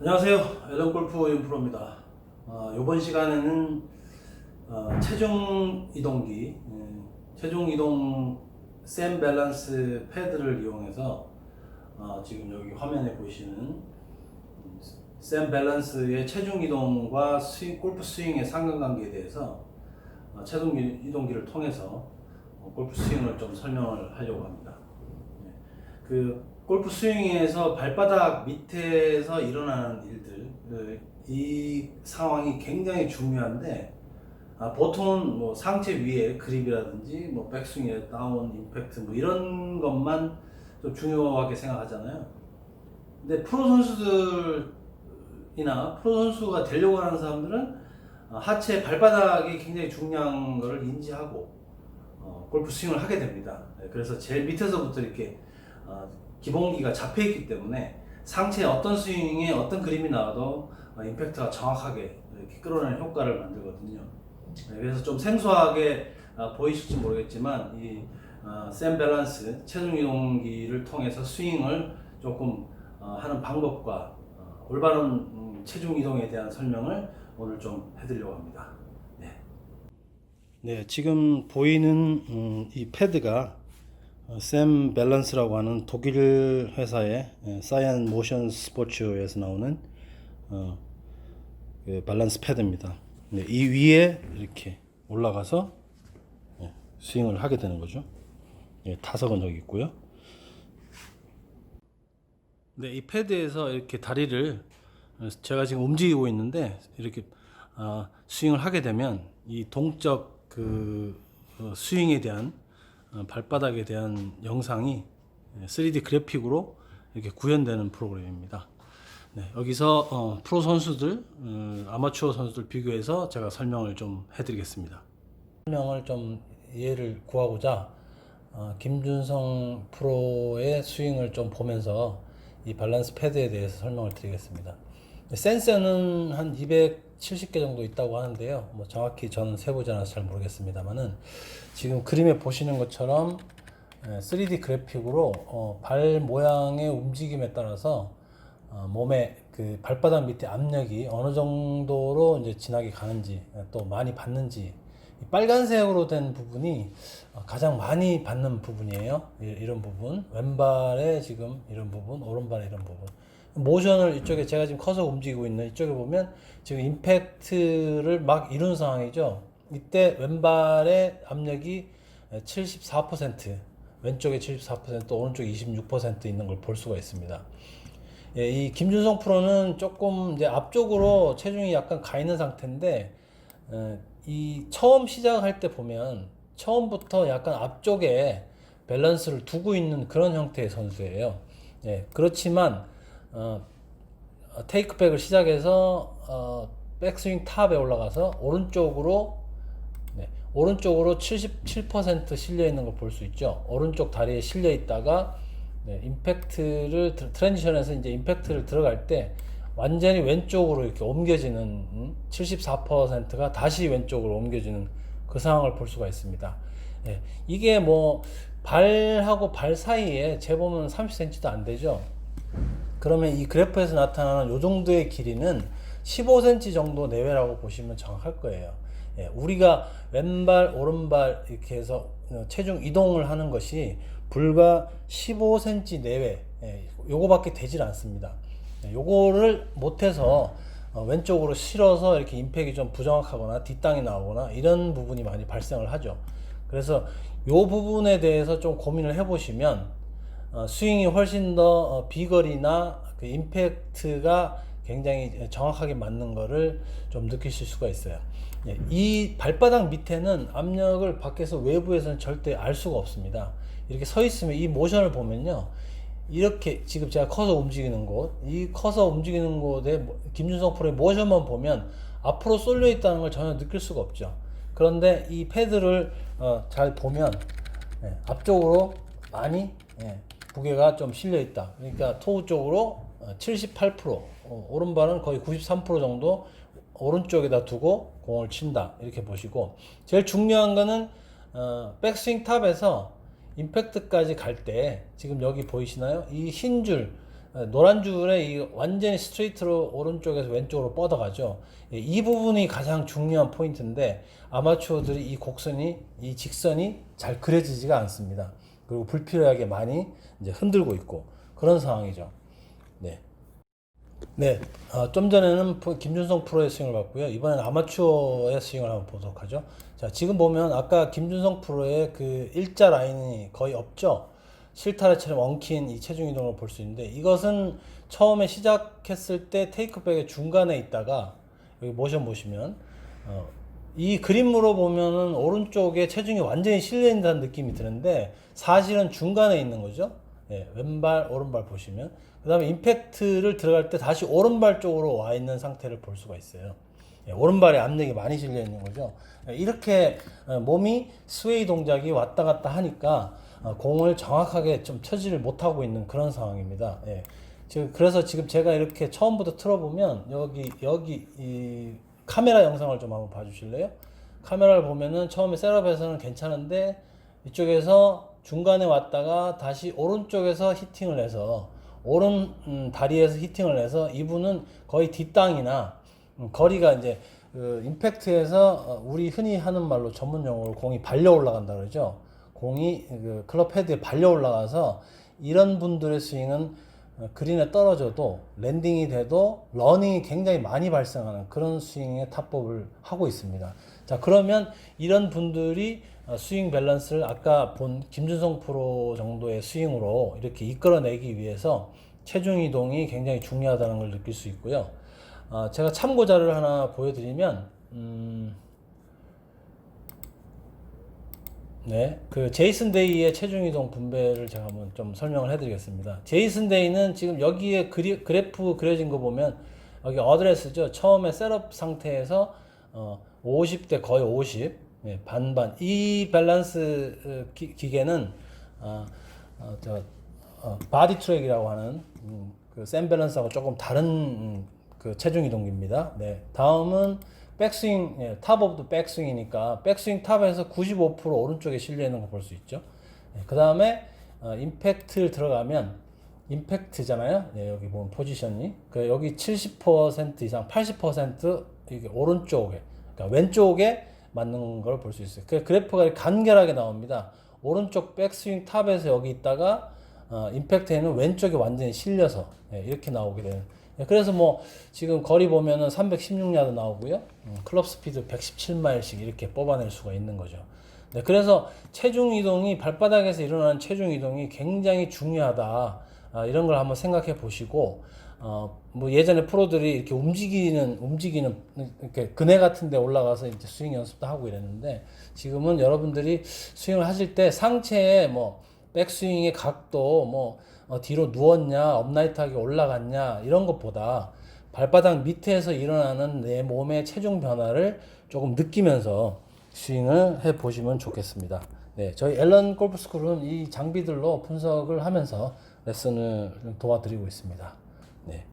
안녕하세요. 엘런 골프 윤프로입니다. 어, 이번 시간에는 어, 체중 이동기, 음, 체중 이동 샘 밸런스 패드를 이용해서 어, 지금 여기 화면에 보시는 음, 샘 밸런스의 체중 이동과 스윙, 골프 스윙의 상관관계에 대해서 어, 체중 이동기를 통해서 어, 골프 스윙을 좀 설명을 하려고 합니다. 네. 그 골프 스윙에서 발바닥 밑에서 일어나는 일들 그, 이 상황이 굉장히 중요한데 아, 보통은 뭐 상체 위에 그립이라든지 뭐 백스윙의 다운 임팩트 뭐 이런 것만 좀 중요하게 생각하잖아요. 근데 프로 선수들이나 프로 선수가 되려고 하는 사람들은 아, 하체 발바닥이 굉장히 중요한 것을 인지하고 어, 골프 스윙을 하게 됩니다. 네, 그래서 제일 밑에서부터 이렇게 어, 기본기가 잡혀 있기 때문에 상체에 어떤 스윙에 어떤 그림이 나와도 어, 임팩트가 정확하게 이렇게 끌어내는 효과를 만들거든요. 네, 그래서 좀 생소하게 어, 보이실지 모르겠지만 이샘 밸런스 체중 이동기를 통해서 스윙을 조금 어, 하는 방법과 어, 올바른 음, 체중 이동에 대한 설명을 오늘 좀 해드리려고 합니다. 네. 네, 지금 보이는 음, 이 패드가 어, 샘 밸런스라고 하는 독일 회사의 예, 사이언 모션 스포츠에서 나오는 어, 그 밸런스 패드입니다. 네, 이 위에 이렇게 올라가서 예, 스윙을 하게 되는 거죠. 예, 타석은 여기 있고요. 네, 이 패드에서 이렇게 다리를 어, 제가 지금 움직이고 있는데 이렇게 아, 스윙을 하게 되면 이 동적 그 어, 스윙에 대한 어, 발바닥에 대한 영상이 3D 그래픽으로 이렇게 구현되는 프로그램입니다. 네, 여기서 어, 프로 선수들, 어, 아마추어 선수들 비교해서 제가 설명을 좀 해드리겠습니다. 설명을 좀 이해를 구하고자 어, 김준성 프로의 스윙을 좀 보면서 이 밸런스 패드에 대해서 설명을 드리겠습니다. 센서는 한 270개 정도 있다고 하는데요. 뭐 정확히 저는 세보지 않아서 잘 모르겠습니다만은 지금 그림에 보시는 것처럼 예, 3D 그래픽으로 어, 발 모양의 움직임에 따라서 어, 몸의 그 발바닥 밑에 압력이 어느 정도로 이제 진하게 가는지 예, 또 많이 받는지 이 빨간색으로 된 부분이 어, 가장 많이 받는 부분이에요. 이- 이런 부분 왼발에 지금 이런 부분, 오른발에 이런 부분. 모션을 이쪽에 제가 지금 커서 움직이고 있는 이쪽에 보면 지금 임팩트를 막 이룬 상황이죠. 이때 왼발의 압력이 74% 왼쪽에 74% 오른쪽에 26% 있는 걸 볼 수가 있습니다. 예, 이 김준성 프로는 조금 이제 앞쪽으로 체중이 약간 가 있는 상태인데 어, 이 처음 시작할 때 보면 처음부터 약간 앞쪽에 밸런스를 두고 있는 그런 형태의 선수예요. 예, 그렇지만 어, 어, 테이크백을 시작해서 어, 백스윙 탑에 올라가서 오른쪽으로 네, 오른쪽으로 77% 실려 있는 걸 볼 수 있죠. 오른쪽 다리에 실려 있다가 네, 임팩트를 트- 트랜지션에서 이제 임팩트를 들어갈 때 완전히 왼쪽으로 이렇게 옮겨지는 음, 74%가 다시 왼쪽으로 옮겨지는 그 상황을 볼 수가 있습니다. 예, 이게 뭐 발하고 발 사이에 재보면 30cm도 안 되죠. 그러면 이 그래프에서 나타나는 요 정도의 길이는 15cm 정도 내외라고 보시면 정확할 거예요. 예, 우리가 왼발, 오른발 이렇게 해서 어, 체중 이동을 하는 것이 불과 15cm 내외, 예, 요거밖에 되질 않습니다. 예, 요거를 못해서 어, 왼쪽으로 실어서 이렇게 임팩이 좀 부정확하거나 뒷땅이 나오거나 이런 부분이 많이 발생을 하죠. 그래서 요 부분에 대해서 좀 고민을 해보시면 어, 스윙이 훨씬 더 어, 비거리나 그 임팩트가 굉장히 정확하게 맞는 거를 좀 느끼실 수가 있어요. 예, 이 발바닥 밑에는 압력을 밖에서 외부에서는 절대 알 수가 없습니다. 이렇게 서 있으면 이 모션을 보면요. 이렇게 지금 제가 커서 움직이는 곳, 이 커서 움직이는 곳에 모- 김준성 프로의 모션만 보면 앞으로 쏠려 있다는 걸 전혀 느낄 수가 없죠. 그런데 이 패드를 어, 잘 보면 예, 앞쪽으로 많이 예, 무게가 좀 실려 있다. 그러니까 토우 쪽으로 어, 78%, 어, 오른발은 거의 93% 정도 오른쪽에다 두고 공을 친다. 이렇게 보시고 제일 중요한 거는 어, 백스윙 탑에서 임팩트까지 갈 때 지금 여기 보이시나요? 이 흰 줄 노란 줄에 이 완전히 스트레이트로 오른쪽에서 왼쪽으로 뻗어가죠. 예, 이 부분이 가장 중요한 포인트인데 아마추어들이 이 곡선이 이 직선이 잘 그려지지가 않습니다. 그리고 불필요하게 많이 이제 흔들고 있고 그런 상황이죠. 네. 네, 어, 좀 전에는 김준성 프로의 스윙을 봤고요. 이번엔 아마추어의 스윙을 한번 보도록 하죠. 자, 지금 보면 아까 김준성 프로의 그 일자 라인이 거의 없죠. 실타래처럼 엉킨 이 체중 이동을 볼 수 있는데 이것은 처음에 시작했을 때 테이크백의 중간에 있다가 여기 모션 보시면 어, 이 그림으로 보면은 오른쪽에 체중이 완전히 실려 있는 느낌이 드는데 사실은 중간에 있는 거죠. 예, 왼발 오른발 보시면 그 다음에 임팩트를 들어갈 때 다시 오른발 쪽으로 와 있는 상태를 볼 수가 있어요. 예, 오른발에 압력이 많이 실려 있는 거죠. 예, 이렇게 어, 몸이 스웨이 동작이 왔다 갔다 하니까 어, 공을 정확하게 좀 처지를 못하고 있는 그런 상황입니다. 예. 지금 그래서 지금 제가 이렇게 처음부터 틀어보면 여기 여기 이 카메라 영상을 좀 한번 봐주실래요? 카메라를 보면은 처음에 셋업에서는 괜찮은데 이쪽에서 중간에 왔다가 다시 오른쪽에서 히팅을 해서 오른 음, 다리에서 히팅을 해서 이분은 거의 뒷땅이나 음, 거리가 이제 그 임팩트에서 어, 우리 흔히 하는 말로 전문 용어로 공이 발려 올라간다 그러죠. 공이 그 클럽 헤드에 발려 올라가서 이런 분들의 스윙은 어, 그린에 떨어져도 랜딩이 돼도 러닝이 굉장히 많이 발생하는 그런 스윙의 타법을 하고 있습니다. 자 그러면 이런 분들이 어, 스윙 밸런스를 아까 본 김준성 프로 정도의 스윙으로 이렇게 이끌어내기 위해서 체중 이동이 굉장히 중요하다는 걸 느낄 수 있고요. 어, 제가 참고 자료를 하나 보여드리면 음, 네, 그 제이슨 데이의 체중 이동 분배를 제가 한번 좀 설명을 해드리겠습니다. 제이슨 데이는 지금 여기에 그리, 그래프 그려진 거 보면 여기 어드레스죠. 처음에 셋업 상태에서 어, 50대 거의 50, 네, 반반. 이 밸런스 어, 기, 기계는 어, 어, 저, 어, 바디 트랙이라고 하는 음, 그센 밸런스하고 조금 다른 음, 그 체중 이동기입니다. 네, 다음은 백스윙, 예, 탑 오브 백스윙이니까 백스윙 탑에서 95% 오른쪽에 실려 있는 거 볼 수 있죠. 그 다음에 어, 임팩트를 들어가면 임팩트잖아요. 예, 여기 보면 포지션이 그 여기 70% 이상 80% 이게 오른쪽에 그러니까 왼쪽에 맞는 걸 볼 수 있어요. 그 그래프가 간결하게 나옵니다. 오른쪽 백스윙 탑에서 여기 있다가 어, 임팩트에는 왼쪽에 완전히 실려서 예, 이렇게 나오게 되는. 예, 그래서 뭐 지금 거리 보면은 316야드 나오고요. 음, 클럽 스피드 117마일씩 이렇게 뽑아낼 수가 있는 거죠. 네, 그래서 체중 이동이 발바닥에서 일어나는 체중 이동이 굉장히 중요하다. 아, 이런 걸 한번 생각해 보시고 어, 뭐 예전에 프로들이 이렇게 움직이는 움직이는 이렇게 그네 같은 데 올라가서 이제 스윙 연습도 하고 이랬는데 지금은 여러분들이 스윙을 하실 때 상체에 뭐 백스윙의 각도 뭐 어, 뒤로 누웠냐 업라이트하게 올라갔냐 이런 것보다 발바닥 밑에서 일어나는 내 몸의 체중 변화를 조금 느끼면서 스윙을 해 보시면 좋겠습니다. 네, 저희 앨런 골프 스쿨은 이 장비들로 분석을 하면서 레슨을 도와드리고 있습니다. 네.